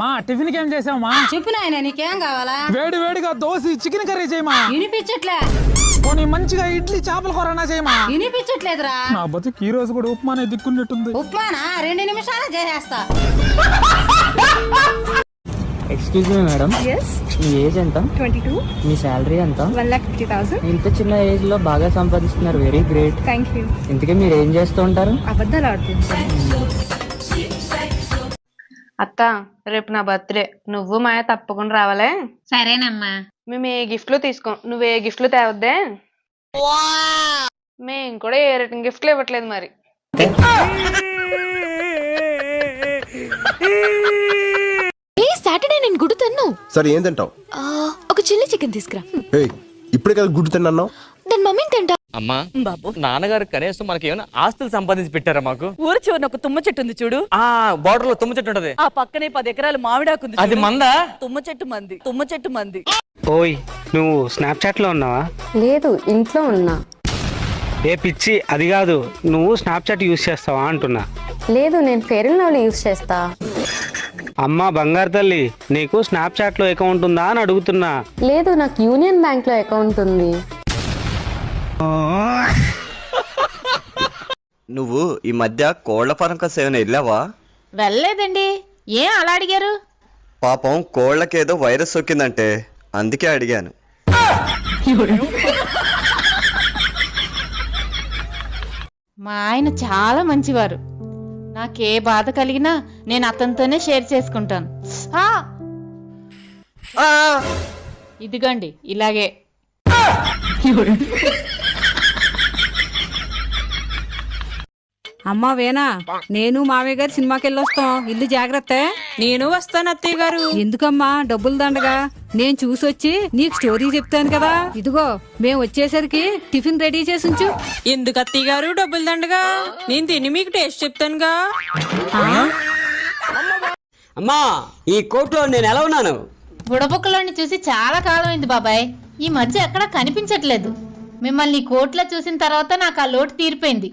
మా టిఫిన్కి ఏం చేసావమ్మా చెప్పు నాయన నీకేం కావాలా? వేడి వేడిగా దోశ చికెన్ కర్రీ చేయమా? వినిపించట్లే. పోనీ మంచిగా ఇడ్లీ చేపల కూరనా చేయమా? వినిపించట్లేదురా. నా బతుకు ఈ రోజు కూడా ఉప్మానే దిక్కున్నట్టుంది. ఉప్మానా? రెండు నిమిషాలు చేసేస్తా. ఎక్స్క్యూజ్ మీ మేడం మీ ఏజ్ ఎంత? ట్వంటీ టూ మీ శాలరీ ఎంత? వన్ ల్యాక్ ఫిఫ్టీ థౌసండ్ ఇంత చిన్న ఏజ్లో బాగా సంపాదిస్తున్నారు. వెరీ గ్రేట్ థ్యాంక్ యూ ఇంతకీ మీరు ఏం చేస్తూ ఉంటారు? అబద్ధాలు ఆడుతుంది అత్త రేపు నా బర్త్డే. నువ్వు మాయ తప్పకుండా రావాలే. సరేనమ్మా. మేము ఏ గిఫ్ట్లు తీసుకోం నువ్వు ఏ గిఫ్ట్లు తేవద్దే? మేము కూడా ఏ రిటర్న్ గిఫ్ట్లు ఇవ్వట్లేదు మరి. ఏ సాటర్డే నేను గుడి తన్ను. సరే ఏం తింటావు? ఆ, ఒక చిల్లీ చికెన్ తీసుకురా. ఏయ్ ఇప్పుడే కదా గుడ్డు తిన్నావు దాని మమ్మీని తింటా. అమ్మా నాన్నగారు కనీసం మనకి ఏమైనా ఆస్తులు సంపాదించి పెట్టారా మాకు? ఊరు చివరిన ఒక తుమ్మ చెట్టు ఉంది చూడు. ఆ బార్డర్లో తుమ్మ చెట్టు ఉంటది. ఆ పక్కనే పది ఎకరాల మామిడాకుంది అది చూడు. మందా? తుమ్మ చెట్టు మంది తుమ్మ చెట్టు మంది. ఓయ్ నువ్వు స్నాప్చాట్లో ఉన్నావా? లేదు ఇంట్లో ఉన్నా. ఏ పిచ్చి అది కాదు. నువ్వు స్నాప్చాట్ యూస్ చేస్తావా అంటున్నా. లేదు నేను ఫెయిర్ అండ్ లవ్లీ యూస్ చేస్తా. అమ్మా బంగారు తల్లి నీకు స్నాప్చాట్లో అకౌంట్ ఉందా అని అడుగుతున్నా. లేదు నాకు యూనియన్ బ్యాంక్లో అకౌంట్ ఉంది. నువ్వు ఈ మధ్య కోళ్ళ ఫారం కోసం ఏమైనా వెళ్ళావా? వెళ్ళలేదండి. ఏం అలా అడిగారు? పాపం కోళ్ళకేదో వైరస్ సోకిందంటే అందుకే అడిగాను. మా ఆయన చాలా మంచివారు. నాకే బాధ కలిగినా నేను అతనితోనే షేర్ చేసుకుంటాను. ఆ! ఇదిగోండి ఇలాగే. అమ్మా వేనా నేను మావయ్య గారు సినిమాకి వెళ్ళొస్తాం ఇల్లు జాగ్రత్త. నేను వస్తాను అత్తయ్య గారు. ఎందుకమ్మా డబ్బులు దండగా? నేను చూసొచ్చి నీకు స్టోరీ చెప్తాను కదా. ఇదిగో మేము వచ్చేసరికి టిఫిన్ రెడీ చేసి ఉంచు ఎందుకు అత్తయ్య గారు డబ్బులు దండగా? నేను తిని మీకు టేస్ట్ చెప్తానుగా. అమ్మా ఈ కోర్టులో నేను ఎలా ఉన్నాను? బుడబుక్కలోని చూసి చాలా కాలం అయింది బాబాయ్. ఈ మధ్య ఎక్కడా కనిపించట్లేదు. మిమ్మల్ని ఈ కోర్టులో చూసిన తర్వాత నాకు ఆ లోటు తీరిపోయింది.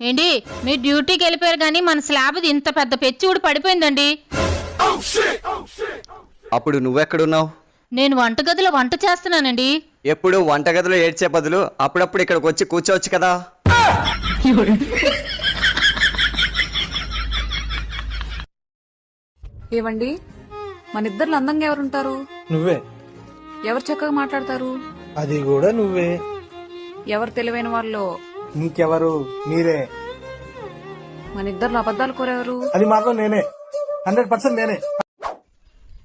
ఏంటి మీరు డ్యూటీకి వెళ్ళిపోయారు కానీ మన స్లాబ్ ఇంత పెద్ద పెచ్చి ఊడి పడిపోయిందండి. అప్పుడు నువ్వెక్కడున్నావు? నేను వంటగదిలో వంట చేస్తున్నానండి. ఎప్పుడు వంటగదిలో ఏడ్చే బదులు అప్పుడప్పుడు ఇక్కడికి వచ్చి కూర్చోవచ్చు కదా? ఏవండి? మన ఇద్దరు అందంగా ఎవరుంటారు? నువ్వే. ఎవరు చక్కగా మాట్లాడతారు? అది కూడా నువ్వే. ఎవరు తెలివైన వాళ్ళు? ఇంకెవరు? మీరే. మన ఇద్దరు అబద్ధాలు కోరెవరు? అది మాత్రం నేనే. హండ్రెడ్ పర్సెంట్ నేనే.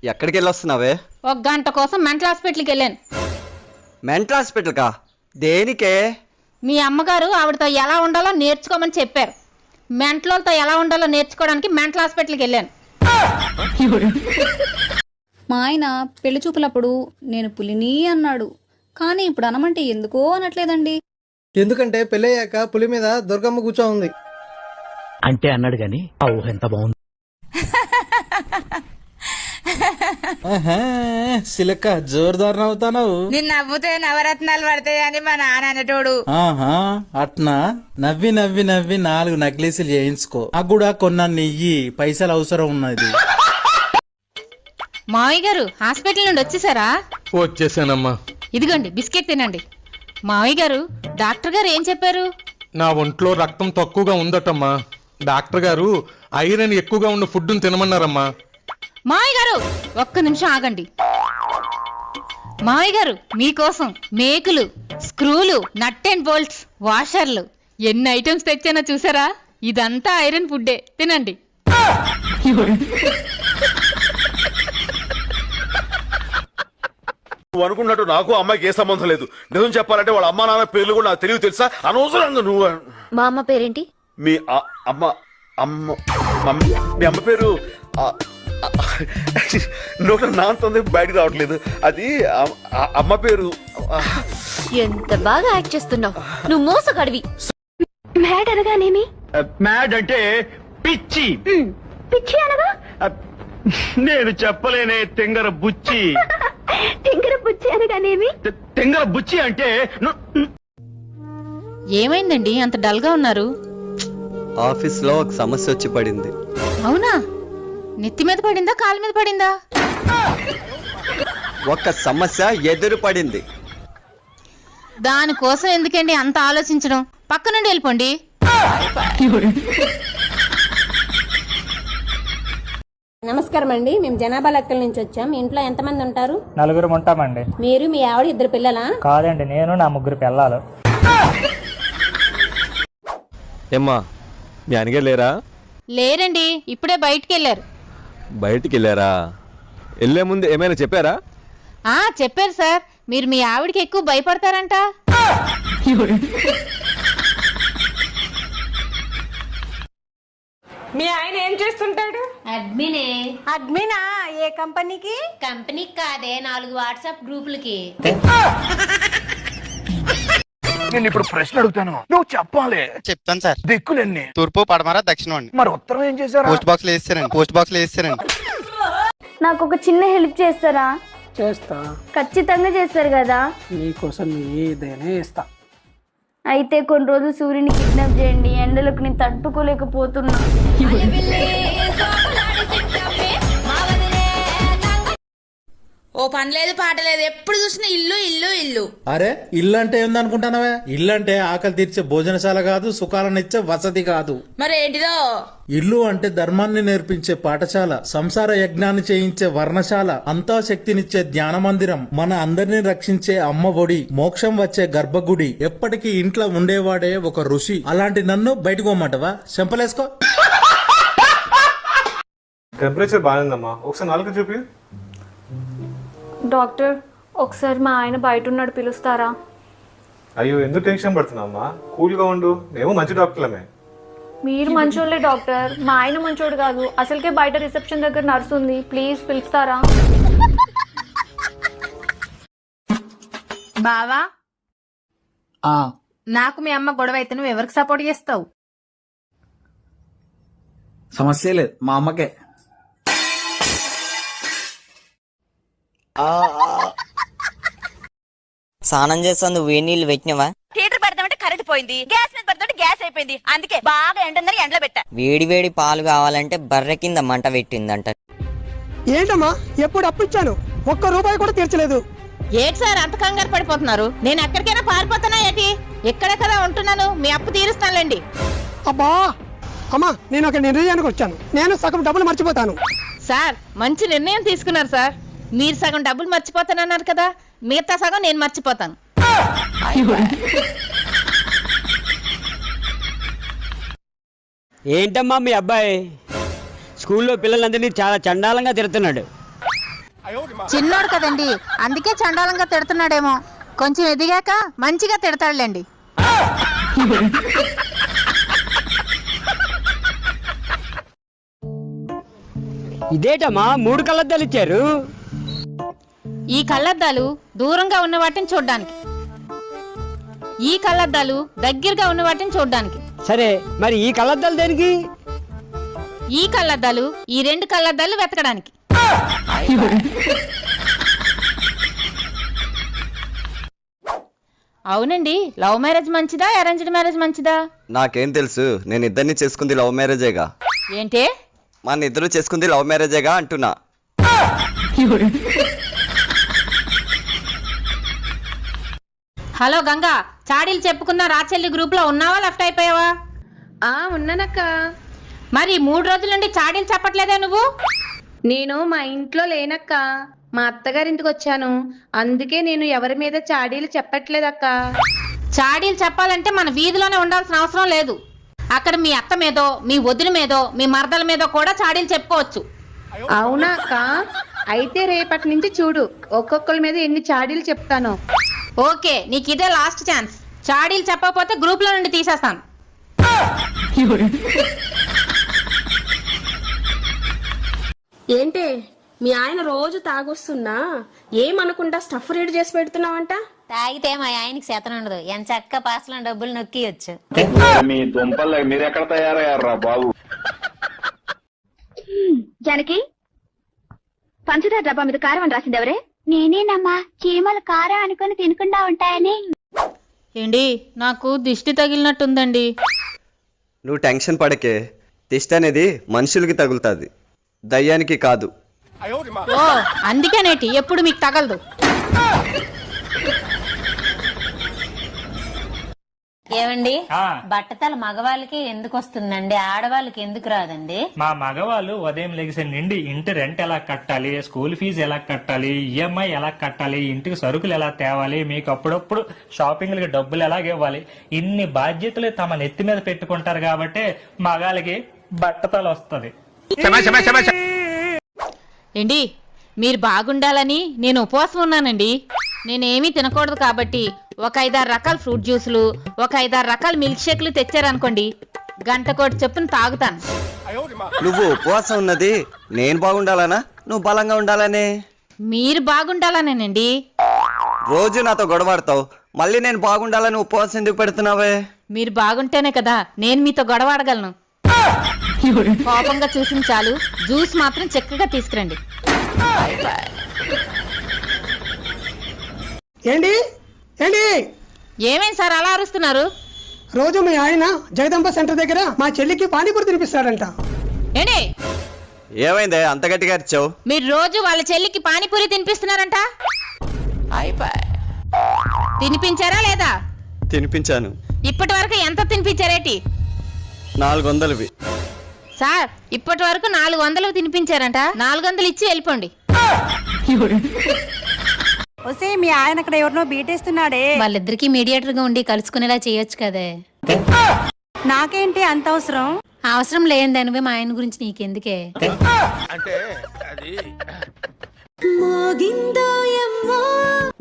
ఎక్కడికి వెళ్ళొస్తున్నావే ఒక గంట కోసం మెంటల్ హాస్పిటల్కి వెళ్ళాను మెంటల్ హాస్పిటల్కా? దేనికే? మీ అమ్మగారు ఆవిడతో ఎలా ఉండాలో నేర్చుకోమని చెప్పారు. మెంటలతో ఎలా ఉండాలో నేర్చుకోవడానికి మెంటల్ హాస్పిటల్కి వెళ్ళాను మా ఆయన పెళ్ళి చూపులప్పుడు నేను పులిని అన్నాడు. కానీ ఇప్పుడు అనమంటే ఎందుకో అనట్లేదండి. ఎందుకంటే పెళ్ళయ్యాక పులి మీద దుర్గమ్మ కూర్చో ఉంది. అంటే అన్నాడు గాని ఆ ఊహ ఎంత బాగుంది? సిలక్క జోరుదారు అవుతావు నిన్ను నవ్వుతే నవరత్నాలు పడతాయి అని మా నాన్న అనేటోడు. ఆహా అట్నా? నవ్వి నవ్వి నవ్వి నాలుగు నక్లీసులు చేయించుకో. ఆ కూడా కొన్న నెయ్యి పైసలు అవసరం ఉన్నది. మావయ్య గారు హాస్పిటల్ నుండి వచ్చేసారా? వచ్చేసానమ్మా. ఇదిగోండి బిస్కెట్ తినండి. మావయ్య గారు డాక్టర్ గారు ఏం చెప్పారు? నా ఒంట్లో రక్తం తక్కువగా ఉందటమ్మా. డాక్టర్ గారు ఐరన్ ఎక్కువగా ఉన్న ఫుడ్ని తినమన్నారమ్మా. మావయ్య గారు ఒక్క నిమిషం ఆగండి. మావయ్య గారు మీకోసం మేకులు స్క్రూలు నట్ అండ్ బోల్ట్స్ వాషర్లు ఎన్ని ఐటమ్స్ తెచ్చానో చూసారా? ఇదంతా ఐరన్ ఫుడ్డే. తినండి. నువ్వు అనుకున్నట్టు నాకు అమ్మాయికి ఏ సంబంధం లేదు. నిజం చెప్పాలంటే వాళ్ళ అమ్మా నాన్న పేర్లు కూడా నాకు తెలియదు తెలుసా? అనవసరంగా నువ్వు మా అమ్మ పేరేంటి? మీ ఆ- అమ్మ అమ్మ మమ్మీ మీ అమ్మ పేరు ఆ, నోట నాంతుంది బయటకు రావట్లేదు? అది అమ్మ పేరు. ఎంత బాగా యాక్ట్ చేస్తున్నావు? నువ్వు మోసగాడివి. మ్యాడ్ అనగానేమి? మ్యాడ్ అంటే పిచ్చి. పిచ్చి అనగా? నేను చెప్పలేనే తెంగర బుచ్చి. తింగర పుచ్చి అనగానేమి? తెంగర బుచ్చి అంటే ఏమైందండి? అంత డల్గా ఉన్నారు. ఆఫీస్లో ఒక సమస్య వచ్చి పడింది. అవునా? నెత్తి మీద పడిందా కాలు మీద పడిందా? ఒక సమస్య ఎదురు పడింది. దానికోసం ఎందుకండి అంత ఆలోచించడం? పక్క నుండి వెళ్ళిపోండి. నమస్కారం అండి. మేము జనాభా లెక్కల నుంచి వచ్చాం. ఇంట్లో ఎంతమంది ఉంటారు? నలుగురు ఉంటామండి. మీరు మీ ఆవిడ ఇద్దరు పిల్లలా? కాదండి నేను నా ముగ్గురు పిల్లలు. ఏమ్మా మీ అనగా లేరా? లేరండి ఇప్పుడే బయటికి వెళ్ళారు. బయటికి వెళ్ళారా వెళ్ళే ముందు ఏమైనా చెప్పారా? ఆ చెప్పారు సార్. మీరు మీ ఆవిడకి ఎక్కువ భయపడతారంట. మీ ఆయన ఏం చేస్తుంటాడు? అడ్మినే. అడ్మినా? ఏ కంపెనీకి? కంపెనీకి కాదే నాలుగు వాట్సాప్ గ్రూపులకి. నేను ఇప్పుడు ప్రశ్న అడుగుతాను. నువ్వు చెప్పాలి. చెప్తాను సార్. దిక్కులన్నీ. తూర్పు పడమర దక్షిణం అండి. మరి ఉత్తరం ఏం చేశారా? పోస్ట్ బాక్స్లో వేస్తారండి పోస్ట్ బాక్స్లో వేస్తారండి నాకు ఒక చిన్న హెల్ప్ చేస్తారా? చేస్తా. ఖచ్చితంగా చేస్తారు కదా? నీకోసం ఏదైనా ఇస్తా అయితే కొన్ని రోజులు సూర్యుని కిడ్నాప్ చేయండి ఎండలకు నేను తట్టుకోలేకపోతున్నా. ఓ పని లేదు పాట లేదు. ఎప్పుడు చూసినా ఇల్లు ఇల్లు ఇల్లు. అరే ఇల్లు అంటే ఏందనుకుంటున్నావే? ఇల్లు అంటే ఆకలి తీర్చే భోజనశాల కాదు సుఖాలనిచ్చే వసతి కాదు. మరి ఏంటిదో? ఇల్లు అంటే ధర్మాన్ని నేర్పించే పాఠశాల సంసార యజ్ఞాన్ని చేయించే వర్ణశాల అంతా శక్తినిచ్చే ధ్యాన మందిరం మన అందరిని రక్షించే అమ్మ ఒడి మోక్షం వచ్చే గర్భగుడి ఎప్పటికీ ఇంట్లో ఉండేవాడే ఒక ఋషి. అలాంటి నన్ను బయటకు పోమంటవా? చెంపలేసుకో. టెంపరేచర్ బాగుందమ్మా ఒకసారి నాలుగు చూపి. డాక్టర్ ఒకసారి మా ఆయన బయట ఉన్నాడు పిలుస్తారా? అయ్యో ఎందుకు టెన్షన్ పడుతున్నామ్మా కూల్గా ఉండు. మేము మంచి డాక్టర్లమే. మీరు మంచోళ్ళే డాక్టర్. మా ఆయన మంచోడు కాదు. అసలుకే బయట రిసెప్షన్ దగ్గర నర్సు ఉంది. ప్లీజ్ పిలుస్తారా? బావా? నాకు మీ అమ్మ గొడవ అయితే నువ్వు ఎవరికి సపోర్ట్ చేస్తావు? సమస్య లేదు. మా అమ్మకే. స్నానం చేస్తాను వేడి నీళ్ళు పెట్టినవా? హీటర్ పెడతామంటే కరెంట్ పోయింది గ్యాస్ మీద పెడతామంటే గ్యాస్ అయిపోయింది అందుకే బాగా ఎండన్నర ఎండలో పెట్టా. వేడి వేడి పాలు కావాలంటే బర్రె కింద మంట పెట్టిందంట. ఏంటమ్మా ఎప్పుడు అప్పు ఇచ్చాను? ఒక్క రూపాయి కూడా తీర్చలేదు. ఏంటి సార్ అంత కంగారు పడిపోతున్నారు? నేను ఎక్కడికైనా పారిపోతానా ఏంటి? ఎక్కడ కదా ఉంటున్నాను మీ అప్పు తీరుస్తానులేండి. అబ్బా! అమ్మా నేను ఒక నిర్ణయానికి వచ్చాను. నేను సగం డబ్బులు మర్చిపోతాను. సార్ మంచి నిర్ణయం తీసుకున్నారు సార్. మీరు సగం డబ్బులు మర్చిపోతానన్నారు కదా మిగతా సగం నేను మర్చిపోతాను. ఏంటమ్మా మీ అబ్బాయి? స్కూల్లో పిల్లలందరినీ చాలా చండాలంగా తిడుతున్నాడు. చిన్నోడు కదండి అందుకే చండాలంగా తిడుతున్నాడేమో. కొంచెం ఎదిగాక మంచిగా తిడతాడులేండి. ఇదేటమ్మా మూడు కళ్ళద్దాలు ఇచ్చారు? ఈ కళ్ళద్దాలు దూరంగా ఉన్న వాటిని చూడడానికి. ఈ కళ్ళద్దాలు దగ్గరగా ఉన్న వాటిని చూడడానికి. సరే మరి ఈ కళ్ళద్దాలు దేనికి? ఈ కళ్ళద్దాలు ఈ రెండు కళ్ళద్దాలు వెతకడానికి. అవునండి లవ్ మ్యారేజ్ మంచిదా అరేంజ్డ్ మ్యారేజ్ మంచిదా? నాకేం తెలుసు నేను ఇద్దరిని చేసుకుంది లవ్ మ్యారేజేగా. ఏంటే? మన ఇద్దరు చేసుకుంది లవ్ మ్యారేజేగా అంటున్నా. హలో గంగా చాడీలు చెప్పుకున్న రాచెల్లి గ్రూప్లో ఉన్నావా లెఫ్ట్ అయిపోయావా? ఆ ఉన్నానక్క. మరి మూడు రోజుల నుండి చాడీలు చెప్పట్లేదా నువ్వు? నేను మా ఇంట్లో లేనక్క. మా అత్తగారింటికి వచ్చాను. అందుకే నేను ఎవరి మీద చాడీలు చెప్పట్లేదక్క. చాడీలు చెప్పాలంటే మన వీధిలోనే ఉండాల్సిన అవసరం లేదు. అక్కడ మీ అత్త మీదో మీ వదిన మీదో మీ మరదల మీదో కూడా చాడీలు చెప్పుకోవచ్చు. అవునా అక్క? అయితే రేపటి నుంచి చూడు ఒక్కొక్కరి మీద ఎన్ని చాడీలు చెప్తాను. ఓకే నీకు ఇదే లాస్ట్ ఛాన్స్ చాడీలు చెప్పకపోతే గ్రూప్లో నుండి తీసేస్తాను. ఏంటి మీ ఆయన రోజు తాగొస్తున్నా? ఏమనుకుంటా స్టఫ్ రెడీ చేసి పెడుతున్నావంట? తాగితే మా ఆయనకి శాతం ఉండదు. ఎంత చక్క పాసలో డబ్బులు నొక్కియొచ్చు. మీ దుంపలు మీరు ఎక్కడ తయారయ్యారా బాబు? జానకి పంచదార డబ్బా మీద కారం అని రాసింది ఎవరే? నేనేనమ్మా చీమలు కారం అనుకుని తినకుండా ఉంటాయని. ఏండి నాకు దిష్టి తగిలినట్టుందండి. నువ్వు టెన్షన్ పడకే దిష్టి అనేది మనుషులకి తగులుతుంది దయ్యానికి కాదు. ఓ అందుకేనేటి ఎప్పుడు మీకు తగలదు. ఏమండి? బట్టతల మగవాళ్ళకి ఎందుకు వస్తుందండి? ఆడవాళ్ళకి ఎందుకు రాదండి? మా మగవాళ్ళు ఉదయం లెగిసే నుండి ఇంటి రెంట్ ఎలా కట్టాలి స్కూల్ ఫీజు ఎలా కట్టాలి ఈఎంఐ ఎలా కట్టాలి ఇంటికి సరుకులు ఎలా తేవాలి మీకు అప్పుడప్పుడు షాపింగ్లకి డబ్బులు ఎలా ఇవ్వాలి ఇన్ని బాధ్యతలు తమ నెత్తి మీద పెట్టుకుంటారు కాబట్టి మగాళ్ళకి బట్టతల వస్తుంది. ఏంటి మీరు బాగుండాలని నేను ఉపవాసం ఉన్నానండి. నేనేమీ తినకూడదు కాబట్టి ఒక ఐదారు రకాల ఫ్రూట్ జ్యూసులు ఒక ఐదారు రకాల మిల్క్ షేక్లు తెచ్చారనుకోండి గంట కోటి చొప్పున తాగుతాను. నువ్వు ఉపవాసం ఉన్నది నేను బాగుండాలనా? నువ్వు బలంగా ఉండాలనే? మీరు బాగుండాలనేనండి. రోజు నాతో గొడవాడతావు మళ్ళీ నేను బాగుండాలని ఉపవాసం ఎందుకు పెడుతున్నావే? మీరు బాగుంటేనే కదా నేను మీతో గొడవాడగలను. కోపంగా చూసిన చాలు జ్యూస్ మాత్రం చక్కగా తీసుకురండి. ఏంటి? ఏంటి? ఏమేం సార్ అలా అరుస్తున్నారు? రోజు మీ ఆయన జగదంబ సెంటర్ దగ్గర మా చెల్లికి పానీపూరి తినిపిస్తాడంట. ఏంటి? ఏమైందే? అంత గట్టిగా అరిచావు? మీరు రోజు వాళ్ళ చెల్లికి పానీపూరి తినిపిస్తున్నారంట? తినిపించారా లేదా? తినిపించాను. ఇప్పటి వరకు ఎంత తినిపించారేటి? నాలుగు వందలవి సార్ ఇప్పటి వరకు నాలుగు వందలు తినిపించారంట. నాలుగు వందలు ఇచ్చి వెళ్ళిపోండి. వస్తే మీ ఆయన అక్కడ ఎవరినో బీటేస్తున్నాడే. వాళ్ళిద్దరికి మీడియేటర్గా ఉండి కలుసుకునేలా చేయొచ్చు కదే. నాకేంటి అంత అవసరం? అవసరం లేని దానివే మా ఆయన గురించి నీకెందుకే?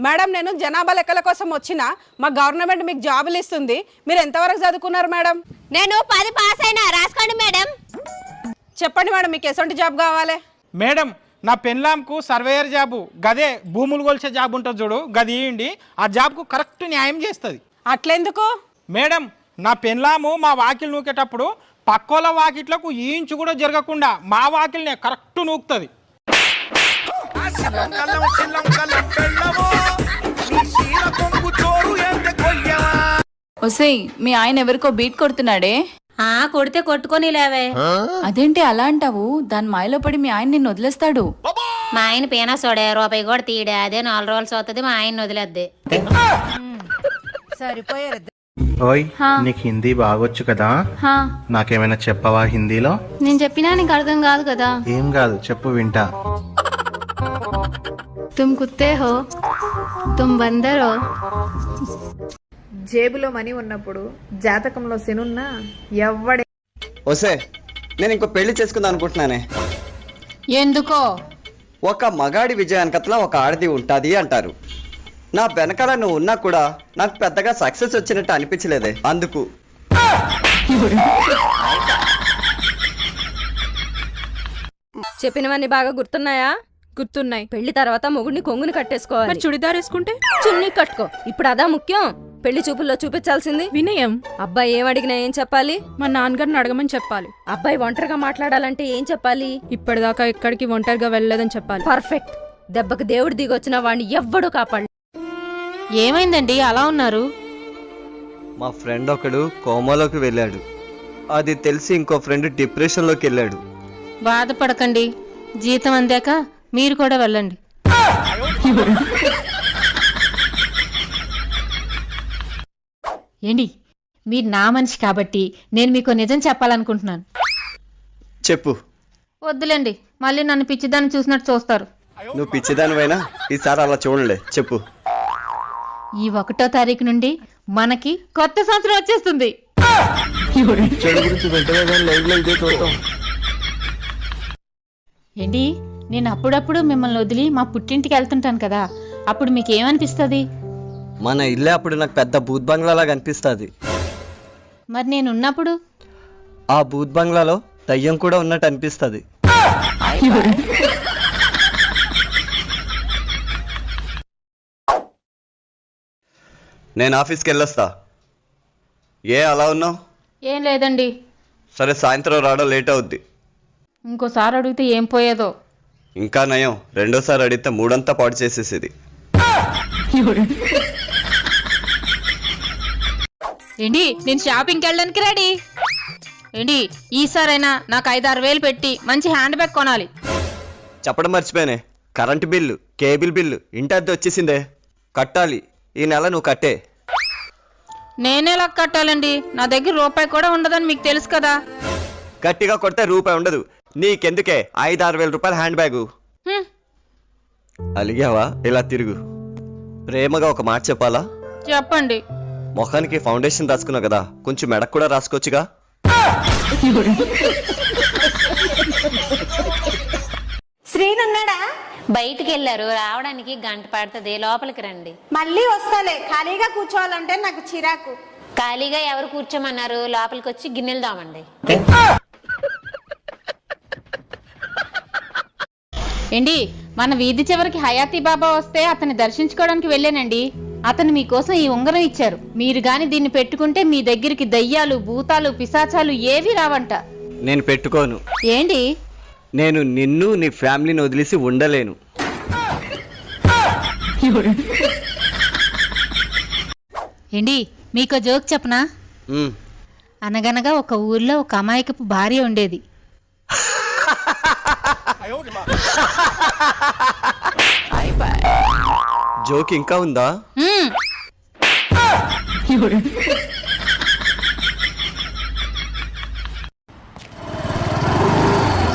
మేడం నేను జనాభా లెక్కల కోసం వచ్చిన. మా గవర్నమెంట్ మీకు జాబులు ఇస్తుంది. మీరు ఎంతవరకు చదువుకున్నారు మేడం? నేను పది పాస్ అయినా. రాసుకోండి మేడం. చెప్పండి మేడం మీకు ఎటువంటి జాబ్ కావాలి? మేడం నా పెన్లాంకు సర్వేయర్ జాబు గదే భూములు కొలిచే జాబ్ ఉంటుంది చూడు గది ఇయ్యండి ఆ జాబ్కు కరెక్ట్ న్యాయం చేస్తుంది. అట్లెందుకు? మేడం నా పెన్లాము మా వాకిలు నూకేటప్పుడు పక్కోల వాకిట్లకు ఈ ఇంచు కూడా జరగకుండా మా వాకిల్నే కరెక్ట్ నూకుతుంది. ఒసేయ్ మీ ఆయన ఎవరికో బీట్ కొడుతున్నాడే? ఆ కొడితే కొట్టుకొని లేవే అదేంటి అలా అంటావు? దాని మాయలో పడి మీ ఆయన నిన్ను వదిలేస్తాడు. మా ఆయన పీనా సోడే రూపాయి కూడా తీయడే. అదే నాలుగు రోజులు సోతుంది మా ఆయన వదిలేద్ది. సరిపోయారు ఓయ్ నీకు హిందీ బాగొచ్చు కదా? నాకేమైనా చెప్పవా హిందీలో? నేను చెప్పినా నీకు అర్థం కాదు కదా? ఏం కాదు చెప్పు వింటా. తుమ్ కుత్తే హో తుమ్ బందర్ హో. జేబులో మనీ ఉన్నప్పుడు జాతకంలో శనున్నా ఎవ్వడే వసే నేను ఇంకో పెళ్ళి చేసుకుందాం అనుకుంటున్నానే. ఎందుకో? ఒక మగాడి విజయానికట్లా ఒక ఆడది ఉంటుంది అంటారు. నా వెనకాల నువ్వు ఉన్నా కూడా నాకు పెద్దగా సక్సెస్ వచ్చినట్టు అనిపించలేదే అందుకు. చెప్పినవన్నీ బాగా గుర్తున్నాయా? గుర్తున్నాయి. పెళ్ళి తర్వాత మొగుడిని కొంగుని కట్టేసుకోవాలి. మరి చుడిదార్ వేసుకుంటే? చున్నీ కట్టుకో. ఇప్పుడు అదా ముఖ్యం. పెళ్ళి చూపుల్లో చూపించాల్సింది? వినయం. అబ్బాయి ఏం అడిగినా ఏం చెప్పాలి? మా నాన్నగారిని అడగమని చెప్పాలి. అబ్బాయి ఒంటరిగా మాట్లాడాలంటే ఏం చెప్పాలి? ఇప్పటిదాకా ఎక్కడికి ఒంటరిగా వెళ్ళలేదని చెప్పాలి. పర్ఫెక్ట్. దెబ్బకి దేవుడు దిగొచ్చిన వాడిని ఎవ్వడు కాపాడు ఏమైందండి? అలా ఉన్నారు? మా ఫ్రెండ్ ఒకడు కోమాలోకి వెళ్ళాడు. అది తెలిసి ఇంకో ఫ్రెండ్ డిప్రెషన్లోకి వెళ్ళాడు. బాధపడకండి. జీతం అందాక మీరు కూడా వెళ్ళండి. ఏంటి మీరు నా మనిషి కాబట్టి నేను మీకు నిజం చెప్పాలనుకుంటున్నాను. చెప్పు. వద్దులేండి. మళ్ళీ నన్ను పిచ్చిదాన్ని చూసినట్టు చూస్తారు. నువ్వు పిచ్చిదానివైనా ఈసారి అలా చూడలే చెప్పు. ఈ ఒకటో తారీఖు నుండి మనకి కొత్త సంవత్సరం వచ్చేస్తుంది. ఏంటి నేను అప్పుడప్పుడు మిమ్మల్ని వదిలి మా పుట్టింటికి వెళ్తుంటాను కదా. అప్పుడు మీకు ఏమనిపిస్తుంది మన ఇల్లే అప్పుడు నాకు పెద్ద బూత్ బంగ్లాలా కనిపిస్తుంది. మరి నేను ఉన్నప్పుడు ఆ బూత్ బంగ్లాలో దయ్యం కూడా ఉన్నట్టు అనిపిస్తుంది. నేను ఆఫీస్కి వెళ్ళొస్తా. ఏ అలా ఉన్నావు? ఏం లేదండి. సరే సాయంత్రం రావడం లేట్ అవుద్ది. ఇంకోసారి అడిగితే ఏం పోయేదో. ఇంకా నయం. రెండోసారి అడిగితే మూడంతా పాడు చేసేసేది. ఏంటి నేను షాపింగ్కి వెళ్ళడానికి రెడీ ఏంటి ఈసారైనా నాకు ఐదారు వేలు పెట్టి మంచి హ్యాండ్ బ్యాగ్ కొనాలి. చెప్పడం మర్చిపోయానే. కరెంటు బిల్లు కేబుల్ బిల్లు ఇంటి అద్దె వచ్చేసిందే. కట్టాలి. ఈ నెల నువ్వు కట్టే. నేనేలా కట్టాలండి? నా దగ్గర రూపాయి కూడా ఉండదని మీకు తెలుసు కదా. గట్టిగా కొడితే రూపాయి ఉండదు. నీకెందుకే ఐదు ఆరు వేల రూపాయల హ్యాండ్ బ్యాగు హ్మ్. అలిగావా? ఇలా తిరుగు. ప్రేమగా ఒక మాట చెప్పాలా? చెప్పండి. మొఖానికి ఫౌండేషన్ రాసుకున్నావు కదా కొంచెం మెడకు కూడా రాసుకోవచ్చుగా. శ్రీనున్నాడా బయటికి వెళ్ళారు రావడానికి గంట పడుతుంది లోపలికి రండి. మళ్ళీ వస్తాలే ఖాళీగా కూర్చోవాలంటే నాకు చిరాకు. ఖాళీగా ఎవరు కూర్చోమన్నారు? లోపలికి వచ్చి గిన్నెలు దామండి ఏంటి మన వీధి చివరికి హయాతి బాబా వస్తే అతన్ని దర్శించుకోవడానికి వెళ్ళానండి. అతను మీకోసం ఈ ఉంగరం ఇచ్చారు. మీరు గాని దీన్ని పెట్టుకుంటే మీ దగ్గరికి దయ్యాలు భూతాలు పిశాచాలు ఏవి రావంట. నేను పెట్టుకోను. ఏంటి? నేను నిన్ను నీ ఫ్యామిలీని వదిలేసి ఉండలేను. ఏంటి మీకు జోక్ చెప్పనా? అనగనగా ఒక ఊర్లో ఒక అమాయకపు భార్య ఉండేది. జోక్ ఇంకా ఉందా.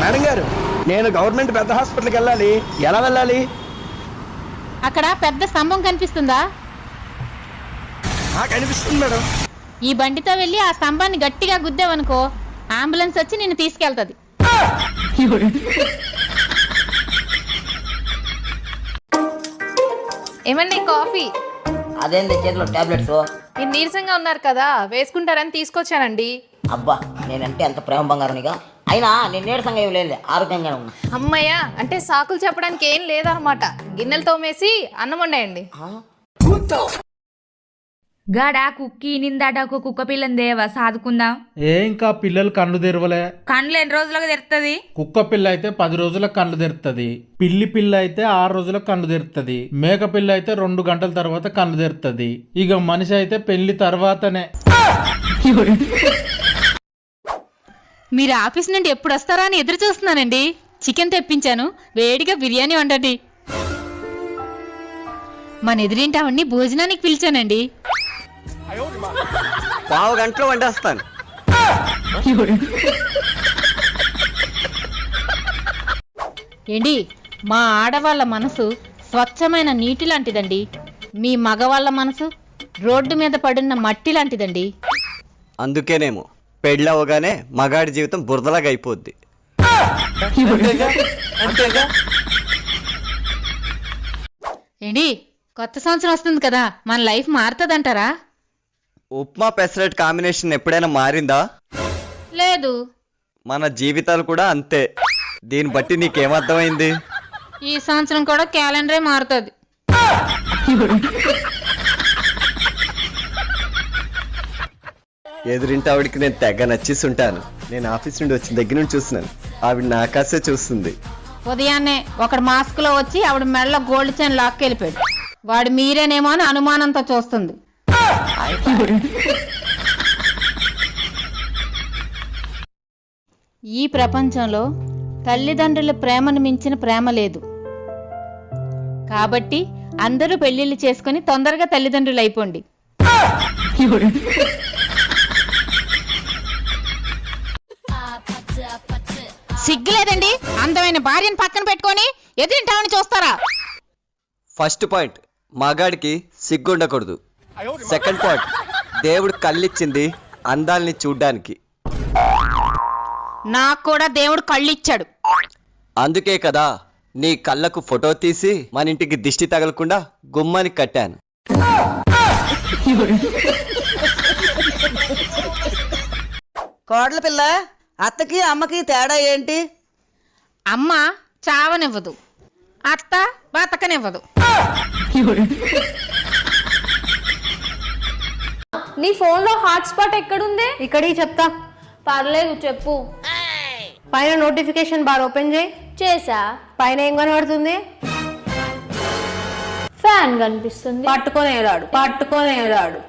మేడం గారు నేను గవర్నమెంట్ పెద్ద హాస్పిటల్కి వెళ్ళాలి. ఎలా వెళ్ళాలి? అక్కడ పెద్ద స్తంభం కనిపిస్తుందా? కనిపిస్తుంది మేడం. ఈ బండితో వెళ్ళి ఆ స్తంభాన్ని గట్టిగా గుద్దావనుకో అంబులెన్స్ వచ్చి నిన్ను తీసుకెళ్తది. ఏమండి కాఫీ? అదేంది చేతిలో టాబ్లెట్స్? మీరు నీరసంగా ఉన్నారు కదా వేసుకుంటారని తీసుకొచ్చానండి. అబ్బా నేనంటే ఎంత ప్రేమ బంగారునిగా? అయినా నేను నీరసంగా ఏం లేదు ఆరోగ్యంగానే ఉన్నా. అమ్మయ్య అంటే సాకులు చెప్పడానికి ఏం లేదనమాట గిన్నెలు తోమేసి అన్నం వండేయండి. గాడా కుక్కి నిందాట ఒక కుక్క పిల్లని దేవా సాదుకుందాం? ఏ ఇంకా పిల్లలు కళ్ళు తెరవలే? కండ్లు ఎన్ని రోజులకు తెరుతుంది కుక్క పిల్ల అయితే పది రోజులకు కళ్ళు తెరుతుంది పిల్లి పిల్ల అయితే ఆరు రోజులకు కళ్ళు తెరుతుంది మేక పిల్ల అయితే రెండు గంటల తర్వాత కళ్ళు తెరుతుంది ఇక మనిషి అయితే పెళ్ళి తర్వాతనే. మీరు ఆఫీస్ నుండి ఎప్పుడు వస్తారా అని ఎదురు చూస్తున్నానండి. చికెన్ తెప్పించాను. వేడిగా బిర్యానీ వండండి. మన ఎదురింటి ఆవిడ్ని భోజనానికి పిలిచానండి. పావు గంటలో వండేస్తాను. ఏంటి మా ఆడవాళ్ళ మనసు స్వచ్ఛమైన నీటి లాంటిదండి. మీ మగవాళ్ళ మనసు రోడ్డు మీద పడున్న మట్టి లాంటిదండి. అందుకేనేమో పెళ్ళవగానే మగాడి జీవితం బురదలాగా అయిపోద్ది. ఏంటి కొత్త సంవత్సరం వస్తుంది కదా మన లైఫ్ మారుతుందంటారా? ఉప్మా పెసరట్ కాంబినేషన్ ఎప్పుడైనా మారిందా? లేదు. మన జీవితాలు కూడా అంతే. దీన్ని బట్టి నీకేమర్థమైంది? ఈ సంవత్సరం కూడా క్యాలెండరే మారుతుంది. ఎదురింటి ఆవిడకి నేను తెగ నచ్చేసి ఉంటాను నేను ఆఫీస్ నుండి వచ్చిన దగ్గర నుండి చూస్తున్నాను. ఆవిడ నా కాసే చూస్తుంది. ఉదయాన్నే ఒకడు మాస్క్లో వచ్చి ఆవిడ మెడలో గోల్డ్ చైన్ లాక్కెళ్ళిపోయాడు. వాడు మీరేనేమో అని అనుమానంతో చూస్తుంది. ఈ ప్రపంచంలో తల్లిదండ్రుల ప్రేమను మించిన ప్రేమ లేదు. కాబట్టి అందరూ పెళ్ళిళ్ళు చేసుకుని తొందరగా తల్లిదండ్రులు అయిపోండి. సిగ్గులేదండి? అందమైన భార్యను పక్కన పెట్టుకొని ఎదురింటామని చూస్తారా? ఫస్ట్ పాయింట్ మగాడికి సిగ్గుండకూడదు. సెకండ్ పాయింట్ దేవుడు కళ్ళిచ్చింది అందాల్ని చూడ్డానికి. నాకు కూడా దేవుడు కళ్ళు ఇచ్చాడు అందుకే కదా నీ కళ్ళకు ఫోటో తీసి మన ఇంటికి దిష్టి తగలకుండా గుమ్మానికి కట్టాను. కోడల పిల్ల అత్తకి అమ్మకి తేడా ఏంటి? అమ్మ చావనివ్వదు. అత్త బతకనివ్వదు. నీ ఫోన్లో హాట్స్పాట్ ఎక్కడుంది? ఇక్కడికి చెప్తా. పర్లేదు చెప్పు. పైన నోటిఫికేషన్ బార్ ఓపెన్ చేయి. చేసా? పైన ఏం కనబడుతుంది? ఫ్యాన్ కనిపిస్తుంది. పట్టుకొని ఏలాడు పట్టుకొని ఏలాడు.